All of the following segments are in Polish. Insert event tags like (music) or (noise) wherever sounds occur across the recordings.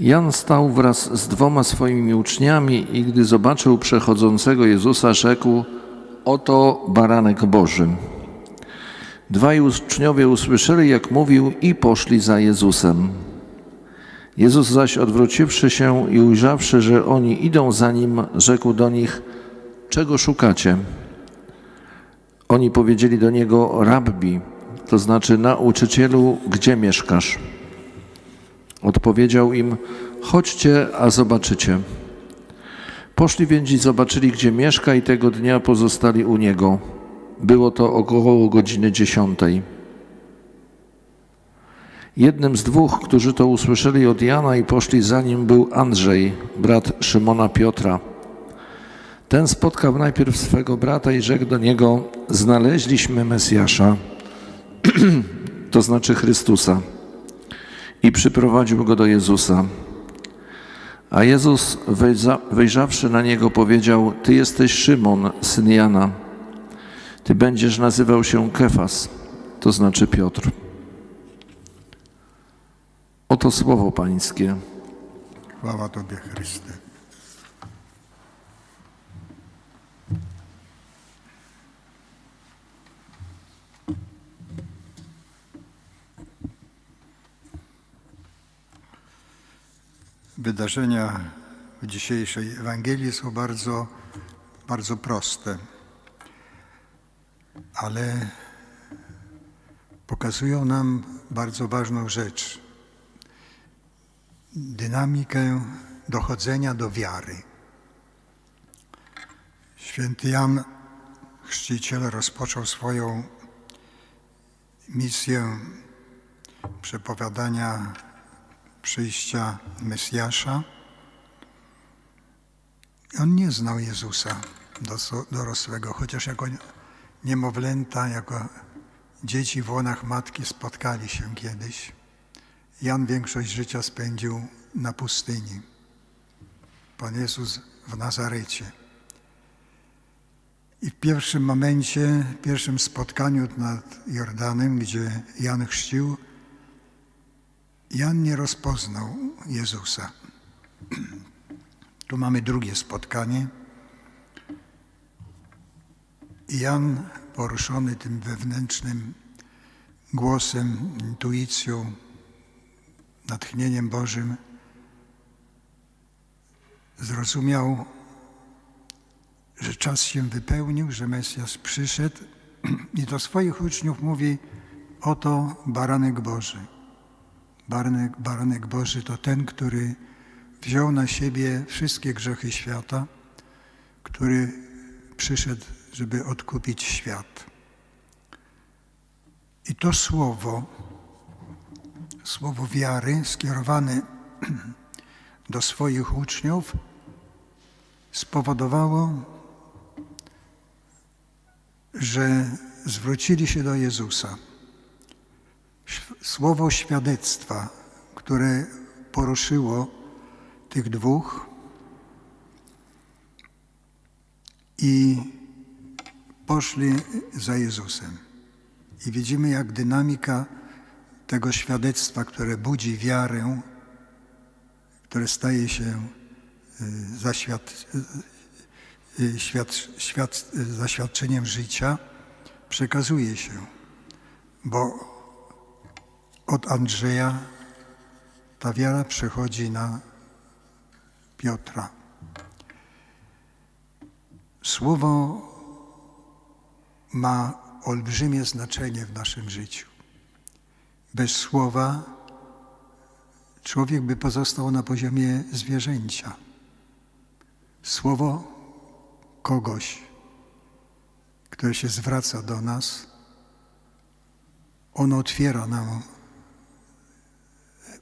Jan stał wraz z dwoma swoimi uczniami i gdy zobaczył przechodzącego Jezusa, rzekł: Oto baranek Boży. Dwaj uczniowie usłyszeli, jak mówił, i poszli za Jezusem. Jezus zaś odwróciwszy się i ujrzawszy, że oni idą za nim, rzekł do nich: Czego szukacie? Oni powiedzieli do niego: Rabbi, to znaczy nauczycielu, gdzie mieszkasz? Odpowiedział im: Chodźcie, a zobaczycie. Poszli więc i zobaczyli, gdzie mieszka, i tego dnia pozostali u niego. Było to około godziny dziesiątej. Jednym z dwóch, którzy to usłyszeli od Jana i poszli za nim, był Andrzej, brat Szymona Piotra. Ten spotkał najpierw swego brata i rzekł do niego: Znaleźliśmy Mesjasza, (clears throat) to znaczy Chrystusa i przyprowadził go do Jezusa. A Jezus, wejrzawszy na niego, powiedział: Ty jesteś Szymon, syn Jana. Ty będziesz nazywał się Kefas, to znaczy Piotr. Oto słowo Pańskie. Chwała Tobie, Chryste. Wydarzenia w dzisiejszej Ewangelii są bardzo, bardzo proste, ale pokazują nam bardzo ważną rzecz dynamikę dochodzenia do wiary. Święty Jan Chrzciciel rozpoczął swoją misję przepowiadania przyjścia Mesjasza. On nie znał Jezusa dorosłego, chociaż jako niemowlęta, jako dzieci w łonach matki spotkali się kiedyś. Jan większość życia spędził na pustyni. Pan Jezus w Nazarecie. I w pierwszym momencie, w pierwszym spotkaniu nad Jordanem, gdzie Jan chrzcił, Jan nie rozpoznał Jezusa. Tu mamy drugie spotkanie. Jan, poruszony tym wewnętrznym głosem, intuicją, natchnieniem Bożym, zrozumiał, że czas się wypełnił, że Mesjasz przyszedł (clears throat) i do swoich uczniów mówi: Oto baranek Boży. Baranek Boży to ten, który wziął na siebie wszystkie grzechy świata, który przyszedł, żeby odkupić świat. I to słowo, słowo wiary skierowane (clears throat) do swoich uczniów spowodowało, że zwrócili się do Jezusa. Słowo świadectwa, które poruszyło tych dwóch i poszli za Jezusem. I widzimy, jak dynamika tego świadectwa, które budzi wiarę, które staje się y, zaświad, y, y, świad, świad, zaświadczeniem życia, przekazuje się. Bo od Andrzeja ta wiara przechodzi na Piotra. Słowo ma olbrzymie znaczenie w naszym życiu. Bez słowa człowiek by pozostał na poziomie zwierzęcia. Słowo kogoś, które się zwraca do nas, ono otwiera nam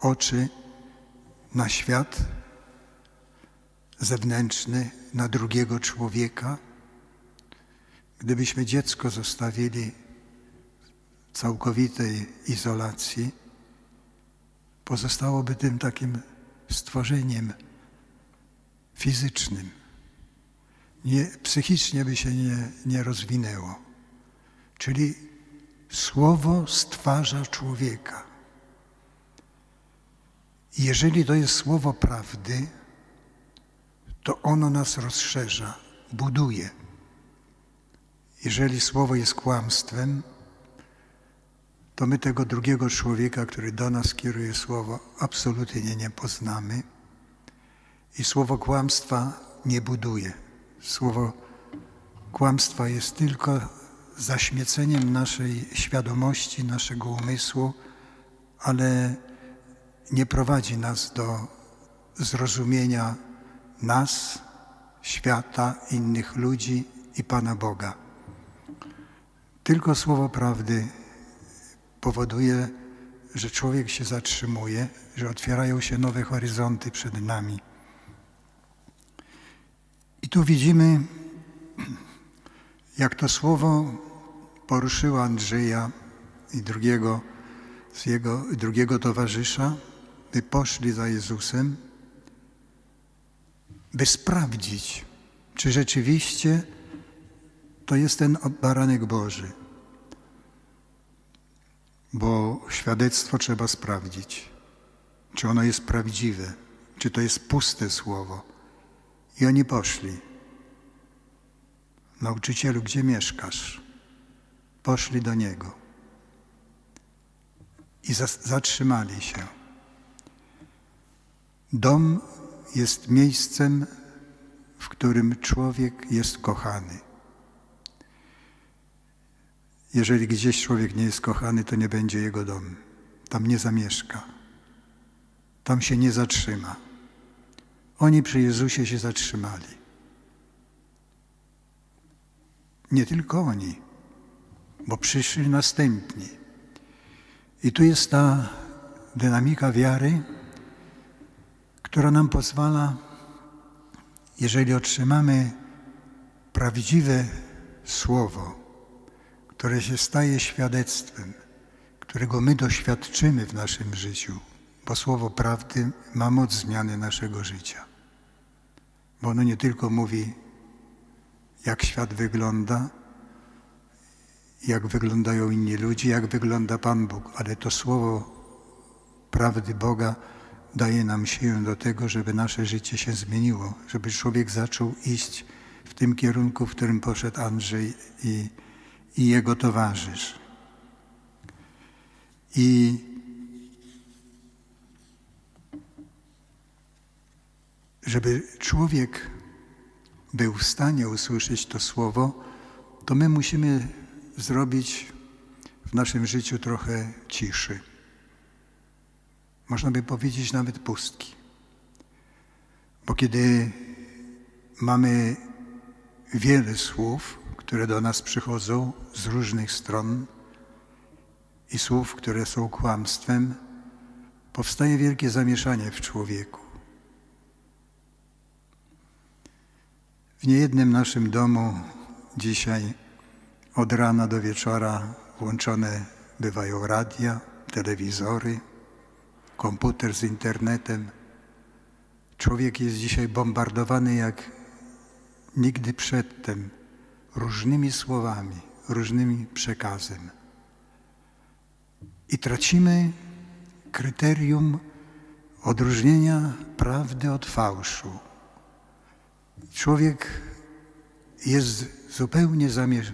oczy na świat zewnętrzny, na drugiego człowieka. Gdybyśmy dziecko zostawili w całkowitej izolacji, pozostałoby tym takim stworzeniem fizycznym. Nie, psychicznie by się nie, nie rozwinęło. Czyli słowo stwarza człowieka. Jeżeli to jest słowo prawdy, to ono nas rozszerza, buduje. Jeżeli słowo jest kłamstwem, to my tego drugiego człowieka, który do nas kieruje słowo, absolutnie nie poznamy. I słowo kłamstwa nie buduje. Słowo kłamstwa jest tylko zaśmieceniem naszej świadomości, naszego umysłu, ale nie prowadzi nas do zrozumienia nas, świata, innych ludzi i Pana Boga. Tylko słowo prawdy powoduje, że człowiek się zatrzymuje, że otwierają się nowe horyzonty przed nami. I tu widzimy, (clears throat) jak to słowo poruszyło Andrzeja i drugiego, z jego, drugiego towarzysza, by poszli za Jezusem, by sprawdzić, czy rzeczywiście to jest ten baranek Boży. Bo świadectwo trzeba sprawdzić, czy ono jest prawdziwe, czy to jest puste słowo. I oni poszli. Nauczycielu, gdzie mieszkasz? Poszli do niego i zatrzymali się. Dom jest miejscem, w którym człowiek jest kochany. Jeżeli gdzieś człowiek nie jest kochany, to nie będzie jego dom. Tam nie zamieszka. Tam się nie zatrzyma. Oni przy Jezusie się zatrzymali. Nie tylko oni, bo przyszli następni. I tu jest ta dynamika wiary, która nam pozwala, jeżeli otrzymamy prawdziwe słowo, które się staje świadectwem, którego my doświadczymy w naszym życiu, bo słowo prawdy ma moc zmiany naszego życia. Bo ono nie tylko mówi, jak świat wygląda, jak wyglądają inni ludzie, jak wygląda Pan Bóg, ale to słowo prawdy Boga daje nam siłę do tego, żeby nasze życie się zmieniło, żeby człowiek zaczął iść w tym kierunku, w którym poszedł Andrzej i, i jego towarzysz. I żeby człowiek był w stanie usłyszeć to słowo, to my musimy zrobić w naszym życiu trochę ciszy. Można by powiedzieć nawet pustki. Bo kiedy mamy wiele słów, które do nas przychodzą z różnych stron i słów, które są kłamstwem, powstaje wielkie zamieszanie w człowieku. W niejednym naszym domu dzisiaj od rana do wieczora włączone bywają radia, telewizory, komputer z internetem. Człowiek jest dzisiaj bombardowany jak nigdy przedtem różnymi słowami, różnymi przekazem. I tracimy kryterium odróżnienia prawdy od fałszu. Człowiek jest zupełnie zamie-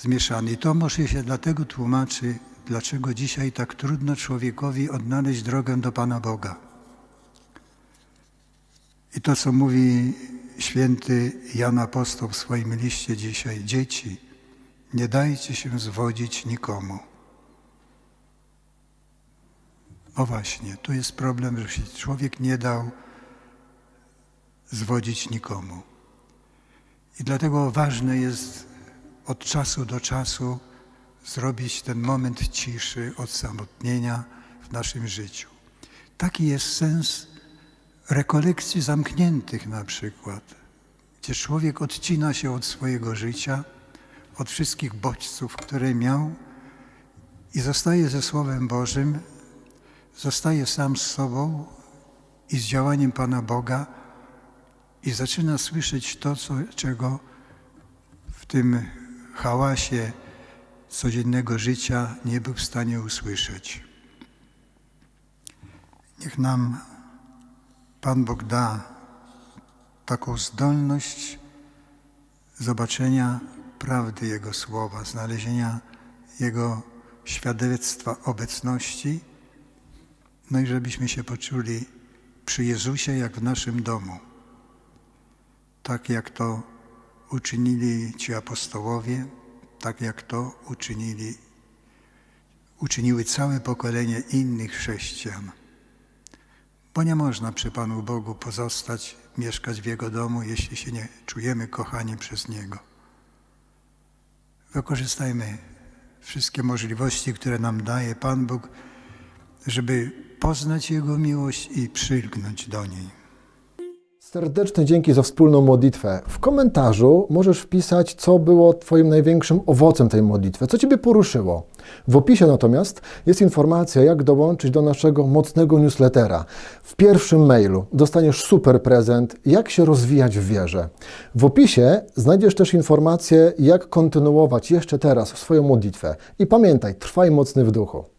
zmieszany. I to może się dlatego tłumaczy, dlaczego dzisiaj tak trudno człowiekowi odnaleźć drogę do Pana Boga. I to, co mówi święty Jan Apostoł w swoim liście dzisiaj, dzieci, nie dajcie się zwodzić nikomu. O właśnie, tu jest problem, że się człowiek nie dał zwodzić nikomu. I dlatego ważne jest od czasu do czasu zrobić ten moment ciszy, odsamotnienia w naszym życiu. Taki jest sens rekolekcji zamkniętych na przykład, gdzie człowiek odcina się od swojego życia, od wszystkich bodźców, które miał i zostaje ze Słowem Bożym, zostaje sam z sobą i z działaniem Pana Boga i zaczyna słyszeć to, co, czego w tym hałasie codziennego życia nie był w stanie usłyszeć. Niech nam Pan Bóg da taką zdolność zobaczenia prawdy Jego słowa, znalezienia Jego świadectwa obecności, no i żebyśmy się poczuli przy Jezusie jak w naszym domu. Tak jak to uczynili ci apostołowie, tak jak to uczynili, uczyniły całe pokolenie innych chrześcijan. Bo nie można przy Panu Bogu pozostać, mieszkać w Jego domu, jeśli się nie czujemy kochani przez Niego. Wykorzystajmy wszystkie możliwości, które nam daje Pan Bóg, żeby poznać Jego miłość i przylgnąć do niej. Serdeczne dzięki za wspólną modlitwę. W komentarzu możesz wpisać, co było Twoim największym owocem tej modlitwy, co Ciebie poruszyło. W opisie natomiast jest informacja, jak dołączyć do naszego mocnego newslettera. W pierwszym mailu dostaniesz super prezent, jak się rozwijać w wierze. W opisie znajdziesz też informację, jak kontynuować jeszcze teraz swoją modlitwę. I pamiętaj, trwaj mocny w duchu.